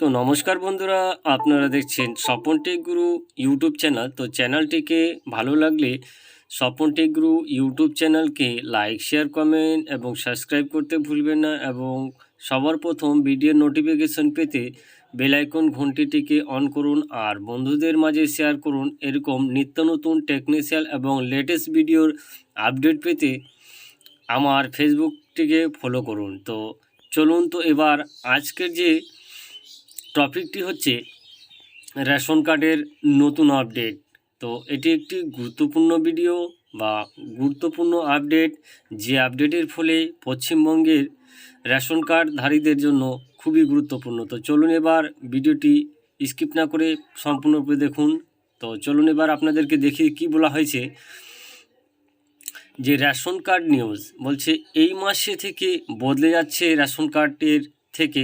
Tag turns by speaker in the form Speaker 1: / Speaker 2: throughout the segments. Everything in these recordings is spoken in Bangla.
Speaker 1: তো নমস্কার বন্ধুরা, আপনারা দেখছেন Swapan tech Guru YouTube channel. তো চ্যানেলটিকে ভালো লাগলে স্বপন টেক গুরু ইউটিউব চ্যানেলকে লাইক, শেয়ার, কমেন্ট এবং সাবস্ক্রাইব করতে ভুলবেন না এবং সবার প্রথম ভিডিওর নোটিফিকেশন পেতে বেলাইকন ঘন্টিটিকে অন করুন আর বন্ধুদের মাঝে শেয়ার করুন। এরকম নিত্য নতুন টেকনিক্যাল এবং লেটেস্ট ভিডিওর আপডেট পেতে আমার ফেসবুকটিকে ফলো করুন। তো চলুন তো এবার আজকের যে টপিকটি হচ্ছে রেশন কার্ডের নতুন আপডেট। তো এটি একটি গুরুত্বপূর্ণ ভিডিও বা গুরুত্বপূর্ণ আপডেট। যে আপডেটের ফলে পশ্চিমবঙ্গের রেশন কার্ডধারীদের জন্য খুবই গুরুত্বপূর্ণ। তো চলুন এবার ভিডিওটি স্কিপ না করে সম্পূর্ণরূপে দেখুন। তো চলুন এবার আপনাদেরকে দেখি কি বলা হয়েছে। যে রেশন কার্ড নিউজ বলছে, এই মাসে থেকে বদলে যাচ্ছে রেশন কার্ডের থেকে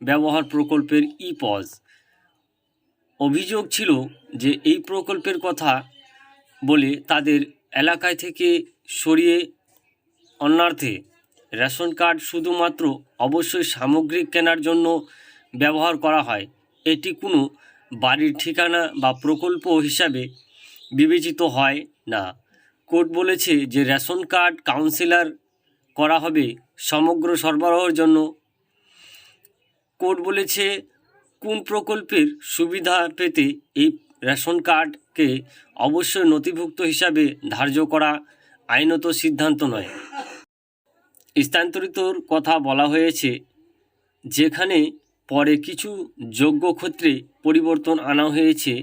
Speaker 1: ব্যবহার প্রকল্পের ই পজ অভিযোগ ছিল যে এই প্রকল্পের কথা বলে তাদের এলাকায় থেকে সরিয়ে অন্যার্থে রেশন কার্ড শুধুমাত্র অবশ্যই সামগ্রিক কেনার জন্য ব্যবহার করা হয়। এটি কোনো বাড়ির ঠিকানা বা প্রকল্প হিসাবে বিবেচিত হয় না। কোর্ট বলেছে যে রেশন কার্ড কাউন্সিলর করা হবে সমগ্র সরবরাহের জন্য কোর্ট বলেছে, কোন প্রকল্পের সুবিধা পেতে এই রেশন কার্ডকে অবশ্যই নথিভুক্ত হিসাবে ধার্য করা আইনত সিদ্ধান্ত নয়। স্থানান্তরিতর কথা বলা হয়েছে, যেখানে পরে কিছু যোগ্য ক্ষেত্রে পরিবর্তন আনা হয়েছে,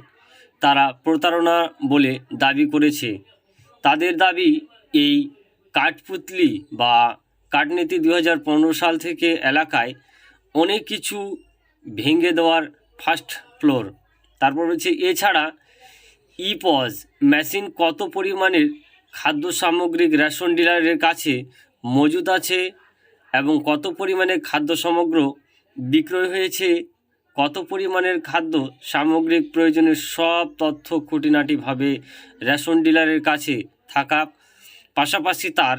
Speaker 1: তারা প্রতারণা বলে দাবি করেছে। তাদের দাবি, এই কাঠপুতলি বা কাঠনীতি দু হাজার পনেরো সাল থেকে এলাকায় অনেক কিছু ভেঙে দেওয়ার ফার্স্ট ফ্লোর তারপর হচ্ছে এছাড়া ই পজ মেশিন কত পরিমাণের খাদ্য সামগ্রিক রেশন ডিলারের কাছে মজুদ আছে এবং কত পরিমাণে খাদ্য সামগ্র বিক্রয় হয়েছে, কত পরিমাণের খাদ্য সামগ্রিক প্রয়োজনের সব তথ্য খুঁটিনাটিভাবে রেশন ডিলারের কাছে থাকা। পাশাপাশি তার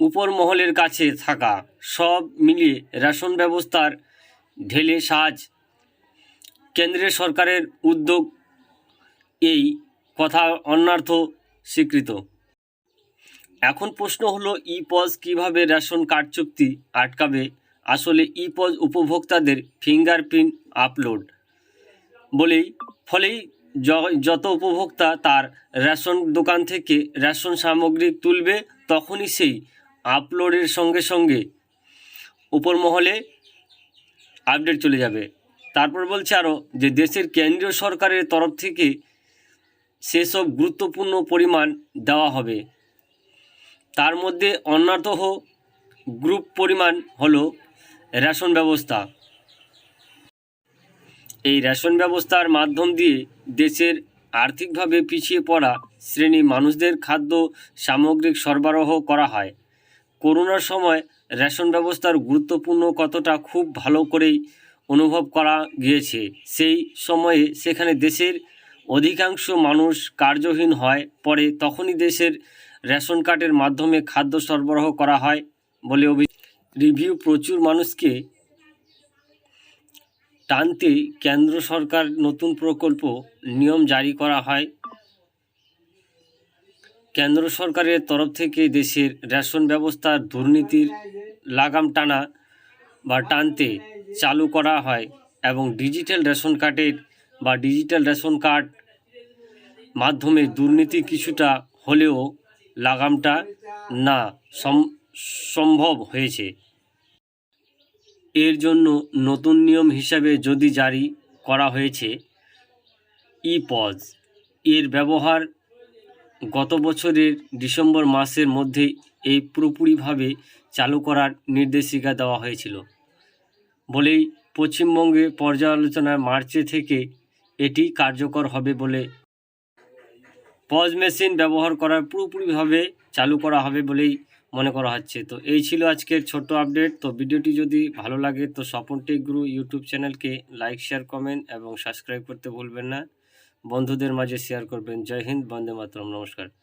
Speaker 1: উপর মহলের কাছে থাকা সব মিলিয়ে রেশন ব্যবস্থার ঢেলে সাজ কেন্দ্রের সরকারের উদ্যোগ এই কথা অন্যার্থ স্বীকৃত। এখন প্রশ্ন হলো ই পজ কীভাবে রেশন কার্ড চুক্তি আটকাবে? আসলে ই পজ উপভোক্তাদের ফিঙ্গারপ্রিন্ট আপলোড বলেই, ফলেই যত উপভোক্তা তার রেশন দোকান থেকে রেশন সামগ্রী তুলবে, তখনই সেই আপলোডের সঙ্গে সঙ্গে উপর মহলে আপডেট চলে যাবে। তারপর বলছে আরও যে দেশের কেন্দ্রীয় সরকারের তরফ থেকে সেসব গুরুত্বপূর্ণ পরিমাণ দেওয়া হবে। তার মধ্যে অন্যতম গ্রুপ পরিমাণ হলো রেশন ব্যবস্থা। এই রেশন ব্যবস্থার মাধ্যম দিয়ে দেশের আর্থিকভাবে পিছিয়ে পড়া শ্রেণি মানুষদের খাদ্য সামগ্রিক সরবরাহ করা হয়। করোনার সময় রেশন ব্যবস্থার গুরুত্বপূর্ণ কতটা খুব ভালো করেই অনুভব করা গিয়েছে। সেই সময়ে সেখানে দেশের অধিকাংশ মানুষ কার্যহীন হয়, পরে তখনই দেশের রেশন কার্ডের মাধ্যমে খাদ্য সরবরাহ করা হয় বলে রিভিউ প্রচুর মানুষকে টানতে কেন্দ্র সরকার নতুন প্রকল্প নিয়ম জারি করা হয়। কেন্দ্র সরকারের তরফ থেকে দেশের রেশন ব্যবস্থার দুর্নীতির লাগাম টানা বা টানতে চালু করা হয় এবং ডিজিটাল রেশন কার্ডের বা ডিজিটাল রেশন কার্ড মাধ্যমে দুর্নীতি কিছুটা হলেও লাগামটা না সম- সম্ভব হয়েছে। এর জন্য নতুন নিয়ম হিসাবে যদি জারি করা হয়েছে ই পজ এর ব্যবহার গত বছরের ডিসেম্বর মাসের মধ্যে এই পুরোপুরিভাবে চালু করার নির্দেশিকা দেওয়া হয়েছিল। বলেই পশ্চিমবঙ্গে পর্যালোচনায় মার্চে থেকে এটি কার্যকর হবে বলে পজ মেশিন ব্যবহার করার পুরোপুরিভাবে চালু করা হবে বলেই মনে করা হচ্ছে। তো এই ছিল আজকের ছোট আপডেট। তো ভিডিওটি যদি ভালো লাগে, তো স্বপন টেক গুরু ইউটিউব চ্যানেলকে লাইক, শেয়ার, কমেন্ট এবং সাবস্ক্রাইব করতে ভুলবেন না। বন্ধুদের মাঝে শেয়ার করবেন। জয় হিন্দ বন্দে মাতরম। নমস্কার।